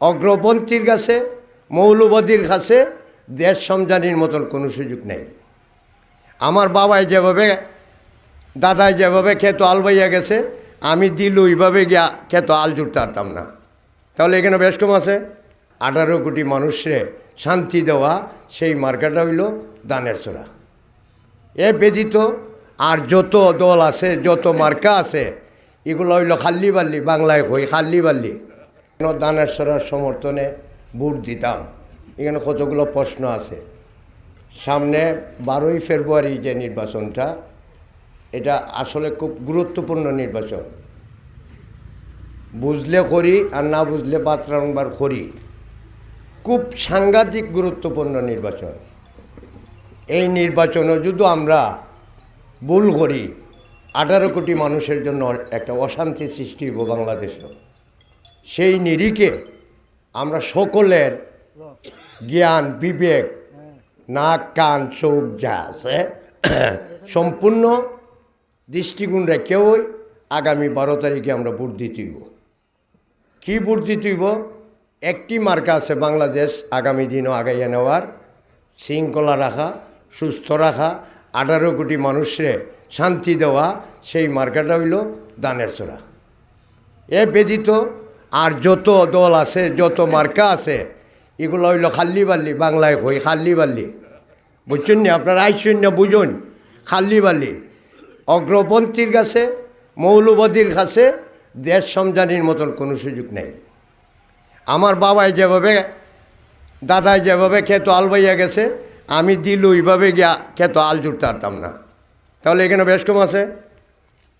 অগ্রপন্থীর কাছে, মৌলবাদীর কাছে দেশ সমজানির মতন কোনো সুযোগ নেই। আমার বাবাই যেভাবে, দাদাই যেভাবে খেতো আল বাইয়া গেছে, আমি দিল ওইভাবে গিয়া খেতো আল জুড়তে পারতাম না। তাহলে এখানে বেশ কম আছে। আঠারো কোটি মানুষে শান্তি দেওয়া, সেই মার্কাটা হইল দানের চোরা এ ব্যতীত আর যত দল আছে, যত মার্কা আছে, এগুলো হইল খাল্লি বাল্লি, বাংলায় হই খাল্লি বাল্লি। কেন দানের চোরার সমর্থনে ভোট দিতাম। এখানে কতগুলো প্রশ্ন আছে। সামনে বারোই ফেব্রুয়ারি যে নির্বাচনটা, এটা আসলে খুব গুরুত্বপূর্ণ নির্বাচন। বুঝলে করি আর না বুঝলে বাতরাম্বার করি। খুব সাংঘাতিক গুরুত্বপূর্ণ নির্বাচন। এই নির্বাচনে যদি আমরা ভুল করি, আঠারো কোটি মানুষের জন্য একটা অশান্তি সৃষ্টি হইব বাংলাদেশে সেই নিরিখে আমরা সকলের জ্ঞান, বিবেক, নাক, কান, চোখ যা আছে, সম্পূর্ণ দৃষ্টিগুণ রেখেও আগামী বারো তারিখে আমরা ভোট দিতেইব কী ভোট দিতেইব একটি মার্কা আছে বাংলাদেশ, আগামী দিনও আগাইয়া নেওয়ার। শৃঙ্খলা রাখা, সুস্থ রাখা, আঠারো কোটি মানুষরে শান্তি দেওয়া, সেই মার্কাটা হইল দানের চোরা এ ব্যতীত আর যত দল আছে, যত মার্কা আছে, এগুলো হইল খাল্লি বাল্লি বাংলায় হই খাল্লি বাল্লি বুঝছেন নি? আপনারা আইসেন না বুঝুন? খাল্লি বাল্লি অগ্রপন্থীর কাছে, মৌলবাদীর কাছে দেশ সমজানির মতন কোনো সুযোগ নেই। আমার বাবাই যেভাবে, দাদাই যেভাবে খেতো আল বাইয়া গেছে, আমি দিল ওইভাবে গিয়া খেতো আল জুড়তে পারতাম না। তাহলে এখানে বেশ কম আছে।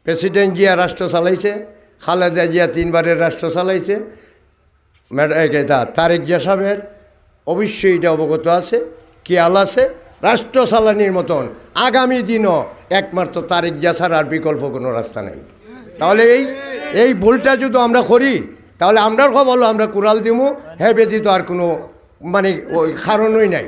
প্রেসিডেন্ট জিয়া রাষ্ট্র চালাইছে। খালেদা জিয়া তিনবারের রাষ্ট্র চালাইছে। তারেক জিয়া সাহেবের, অবশ্যই এটা অবগত আছে, খেয়াল আছে। রাষ্ট্র চালানির মতন আগামী দিনও একমাত্র তারেক জিয়া ছাড়া আর বিকল্প কোনো রাস্তা নেই। তাহলে এই এই ভুলটা যদি আমরা করি, তাহলে আমরার খবর, আমরা কুড়াল দিমু। হ্যাঁ ব্যতীত আর কোনো মানে ওই কারণই নাই।